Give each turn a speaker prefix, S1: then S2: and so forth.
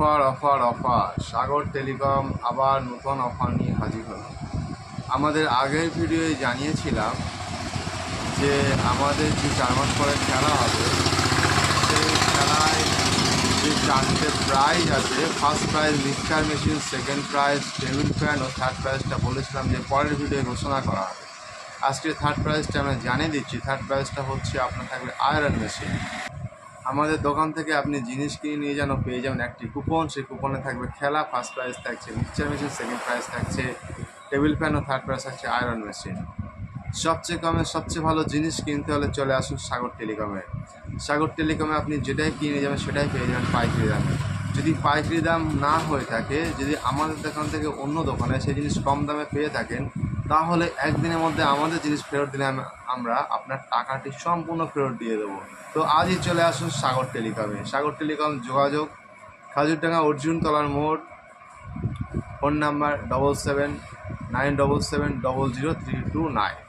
S1: Offer offer offer. Sagar telecom আবার নতুন offer নিয়ে হাজির হলো আমাদের আগের ভিডিওয়ে জানিয়েছিলাম যে আমাদের যে চার মাস পরে খেলা হবে, সেই খেলায় যে চারটে প্রাইজ আছে first prize mixer machine second prize table fan ও থার্ড প্রাইজটা বলেছিলাম যে পরের ভিডিও ঘোষণা করা হবে। আজকে থার্ড প্রাইজটা আমরা জানিয়ে দিচ্ছি। থার্ড প্রাইজটা হচ্ছে আপনার থাকবে আয়রন মেশিন আমাদের দোকান থেকে আপনি জিনিস কিনে নিয়ে যান পেয়ে যাবেন একটি কুপন সেই কুপনে থাকবে খেলা ফার্স্ট প্রাইজ থাকছে মিক্সচার মেশিন সেকেন্ড প্রাইজ থাকছে টেবিল ফ্যান ও থার্ড প্রাইজ থাকছে আয়রন মেশিন সবচেয়ে কমে সবচেয়ে ভালো জিনিস কিনতে হলে চলে আসুন সাগর টেলিকমে। সাগর টেলিকমে আপনি যেটাই কিনে যাবেন, সেটাই পেয়ে যাবেন পাইকারি দামে। যদি পাইকারি দাম না হয়ে থাকে, যদি আমাদের দোকান থেকে অন্য দোকানে সেই জিনিস কম দামে পেয়ে থাকেন তাহলে একদিনের মধ্যে আমাদের জিনিস ফেরত দিলে আম- আমরা আপনার টাকাটি সম্পূর্ণ ফেরত দিয়ে দেবো। তো আজই চলে আসুন সাগর টেলিকমে। সাগর টেলিকম যোগাযোগ, খাজুরডাঙ্গা অর্জুন তলার মোড়, phone number double seven nine double seven double zero three two nine